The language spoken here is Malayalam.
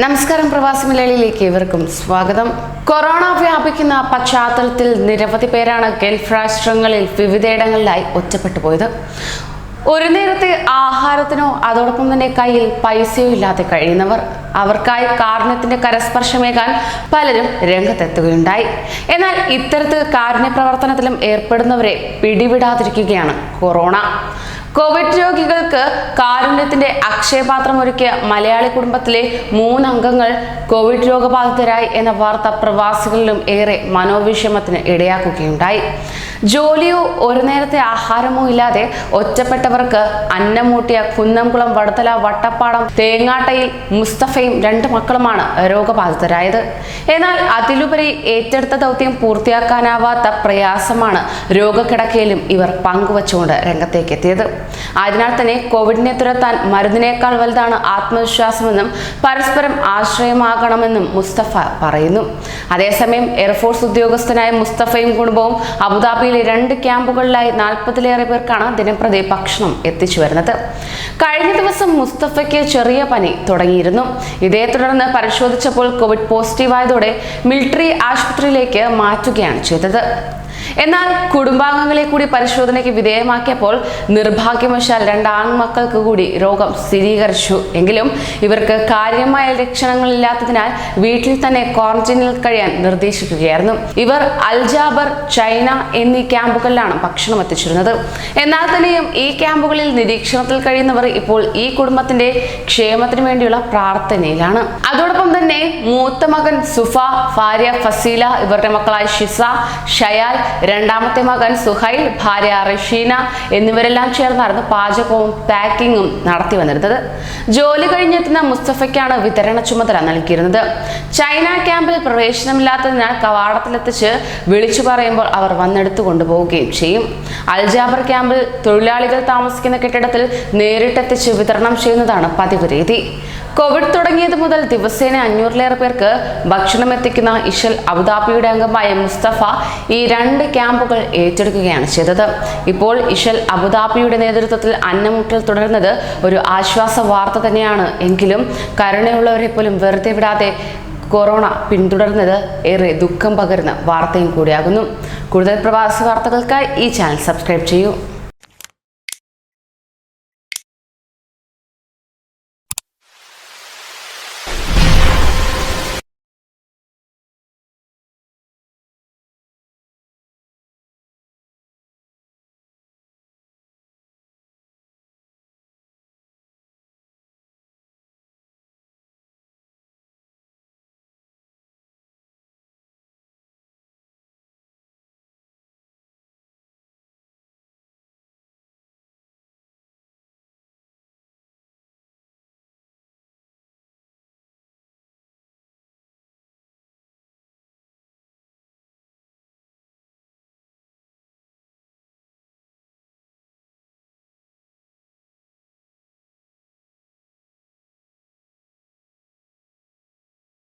നമസ്കാരം പ്രവാസി മലയാളിയിലേക്ക് ഇവർക്കും സ്വാഗതം. കൊറോണ വ്യാപിക്കുന്ന പശ്ചാത്തലത്തിൽ നിരവധി പേരാണ് ഗൾഫ് രാഷ്ട്രങ്ങളിൽ വിവിധയിടങ്ങളിലായി ഒറ്റപ്പെട്ടു പോയത്. ഒരു നേരത്തെ ആഹാരത്തിനോ അതോടൊപ്പം തന്നെ കയ്യിൽ പൈസയോ ഇല്ലാതെ കഴിയുന്നവർ. അവർക്കായി കാരുണ്യത്തിന്റെ കരസ്പർശമേകാൻ പലരും രംഗത്തെത്തുകയുണ്ടായി. എന്നാൽ ഇത്തരത്തിൽ കാരുണ്യ പ്രവർത്തനത്തിലും ഏർപ്പെടുന്നവരെ പിടിവിടാതിരിക്കുകയാണ് കൊറോണ. കോവിഡ് രോഗികൾക്ക് കാരുണ്യത്തിന്റെ അക്ഷയപാത്രം ഒരുക്കിയ മലയാളി കുടുംബത്തിലെ മൂന്നംഗങ്ങൾ കോവിഡ് രോഗബാധിതരായി എന്ന വാർത്ത പ്രവാസികളിലും ഏറെ മനോവിഷമത്തിന് ഇടയാക്കുകയുണ്ടായി. ജോലിയോ ഒരു നേരത്തെ ആഹാരമോ ഇല്ലാതെ ഒറ്റപ്പെട്ടവർക്ക് അന്നമൂട്ടിയ കുന്നംകുളം വടത്തല വട്ടപ്പാടം തേങ്ങാട്ടയിൽ മുസ്തഫയും രണ്ട് മക്കളുമാണ് രോഗബാധിതരായത്. എന്നാൽ അതിലുപരി ഏറ്റെടുത്ത ദൗത്യം പൂർത്തിയാക്കാനാവാത്ത പ്രയാസമാണ് രോഗക്കിടക്കയിലും ഇവർ പങ്കുവച്ചുകൊണ്ട് രംഗത്തേക്ക് എത്തിയത് അതിനാൽ തന്നെ കോവിഡിനെ തുരത്താൻ മരുന്നിനേക്കാൾ വലുതാണ് ആത്മവിശ്വാസമെന്നും പരസ്പരം ആശ്രയമാകണമെന്നും മുസ്തഫ പറയുന്നു. അതേസമയം എയർഫോഴ്സ് ഉദ്യോഗസ്ഥനായ മുസ്തഫയും കുടുംബവും അബുദാബിയിലെ രണ്ട് ക്യാമ്പുകളിലായി നാൽപ്പതിലേറെ പേർക്കാണ് ദിനംപ്രതി ഭക്ഷണം എത്തിച്ചു വരുന്നത്. കഴിഞ്ഞ ദിവസം മുസ്തഫയ്ക്ക് ചെറിയ പനി തുടങ്ങിയിരുന്നു. ഇതേ തുടർന്ന് പരിശോധിച്ചപ്പോൾ കോവിഡ് പോസിറ്റീവായതോടെ മിലിറ്ററി ആശുപത്രിയിലേക്ക് മാറ്റുകയാണ് ചെയ്തത്. എന്നാൽ കുടുംബാംഗങ്ങളെ കൂടി പരിശോധനയ്ക്ക് വിധേയമാക്കിയപ്പോൾ നിർഭാഗ്യവശാൽ രണ്ട് ആൺമക്കൾക്ക് കൂടി രോഗം സ്ഥിരീകരിച്ചു. എങ്കിലും ഇവർക്ക് കാര്യമായ ലക്ഷണങ്ങൾ ഇല്ലാത്തതിനാൽ വീട്ടിൽ തന്നെ ക്വാറന്റൈനിൽ കഴിയാൻ നിർദ്ദേശിക്കുകയായിരുന്നു. ഇവർ അൽജാബർ ചൈന എന്നീ ക്യാമ്പുകളിലാണ് ഭക്ഷണം എത്തിച്ചിരുന്നത്. എന്നാൽ തന്നെയും ഈ ക്യാമ്പുകളിൽ നിരീക്ഷണത്തിൽ കഴിയുന്നവർ ഇപ്പോൾ ഈ കുടുംബത്തിന്റെ ക്ഷേമത്തിന് വേണ്ടിയുള്ള പ്രാർത്ഥനയിലാണ്. അതോടൊപ്പം തന്നെ മൂത്ത മകൻ സുഫ ഭാര്യ ഫസീല ഇവരുടെ മക്കളായ ഷിസ ഷയാൽ രണ്ടാമത്തെ മകൻ സുഹൈൽ ഭാര്യ റഷീന എന്നിവരെല്ലാം ചേർന്നായിരുന്നു പാചകവും പാക്കിങ്ങും നടത്തി വന്നിരുന്നത്. ജോലി കഴിഞ്ഞെത്തുന്ന മുസ്തഫയ്ക്കാണ് വിതരണ ചുമതല നൽകിയിരുന്നത്. ചൈന ക്യാമ്പിൽ പ്രവേശനമില്ലാത്തതിനാൽ കവാടത്തിലെത്തിച്ച് വിളിച്ചു പറയുമ്പോൾ അവർ വന്നെടുത്തു കൊണ്ടുപോവുകയും ചെയ്യും. അൽജാബർ ക്യാമ്പിൽ തൊഴിലാളികൾ താമസിക്കുന്ന കെട്ടിടത്തിൽ നേരിട്ടെത്തിച്ച് വിതരണം ചെയ്യുന്നതാണ് പതിവ് രീതി. കോവിഡ് തുടങ്ങിയത് മുതൽ ദിവസേന അഞ്ഞൂറിലേറെ പേർക്ക് ഭക്ഷണം എത്തിക്കുന്ന ഇഷൽ അബുദാബിയുടെ അംഗമായ മുസ്തഫ ഈ രണ്ട് ക്യാമ്പുകൾ ഏറ്റെടുക്കുകയാണ് ചെയ്തത്. ഇപ്പോൾ ഇഷൽ അബുദാബിയുടെ നേതൃത്വത്തിൽ അന്നമുട്ടൽ തുടരുന്നത് ഒരു ആശ്വാസ വാർത്ത തന്നെയാണ്. എങ്കിലും കരുണയുള്ളവരെ പോലും വെറുതെ വിടാതെ കൊറോണ പിന്തുടർന്നത് ഏറെ ദുഃഖം പകരുന്ന വാർത്തയും കൂടിയാകുന്നു. കൂടുതൽ പ്രവാസി വാർത്തകൾക്കായി ഈ ചാനൽ സബ്സ്ക്രൈബ് ചെയ്യൂ.